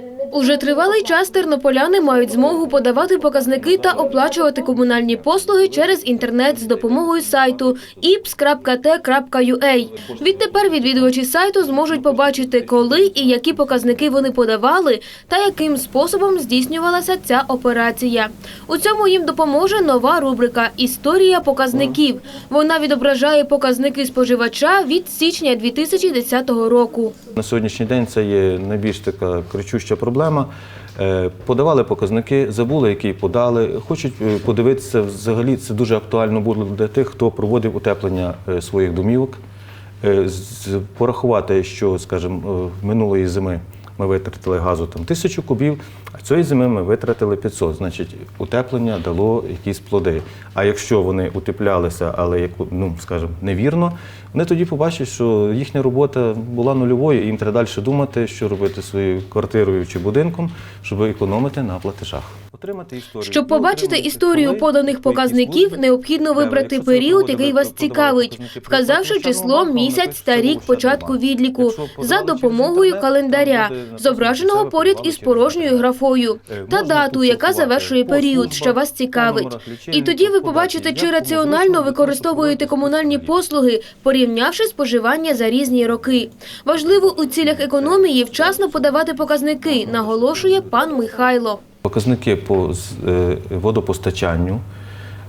been Уже тривалий час тернополяни мають змогу подавати показники та оплачувати комунальні послуги через інтернет з допомогою сайту ips.t.ua. Відтепер відвідувачі сайту зможуть побачити, коли і які показники вони подавали та яким способом здійснювалася ця операція. У цьому їм допоможе нова рубрика Історія показників. Вона відображає показники споживача від січня 2010 року. На сьогоднішній день це є найбільш така кричуща проблема. Е, Подавали показники, забули, які подали. Хочуть е, подивитися взагалі. Це дуже актуально було для тих, хто проводив утеплення е, своїх домівок. Порахувати, що, скажімо, минулої зими ми витратили газу там тисячу кубів, а цієї зими ми витратили 500. Значить, утеплення дало якісь плоди. А якщо вони утеплялися, але ну скажімо, невірно, вони тоді побачать, що їхня робота була нульовою, і їм треба далі думати, що робити своєю квартирою чи будинком, щоб економити на платежах. Отримати історію. Щоб побачити історію поданих показників, необхідно вибрати період, який вас цікавить, вказавши число, місяць та рік початку відліку за допомогою календаря, зображеного поряд із порожньою графою, Е, та дату, яка завершує період, що вас цікавить. І тоді ви побачите, чи раціонально використовуєте комунальні послуги. порівнявши споживання за різні роки. Важливо у цілях економії вчасно подавати показники, наголошує пан Михайло. Показники по е, водопостачанню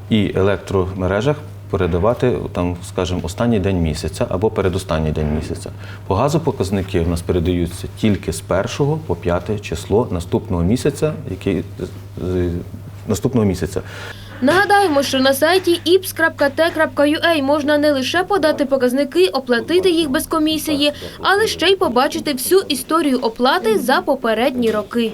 і електромережах передавати там, скажімо, останній день місяця або передостанній день місяця. По газу показники в нас передаються тільки з 1 по 5 число наступного місяця, який наступного місяця. Нагадаємо, що на сайті ips.t.ua можна не лише подати показники, оплатити їх без комісії, але ще й побачити всю історію оплати за попередні роки.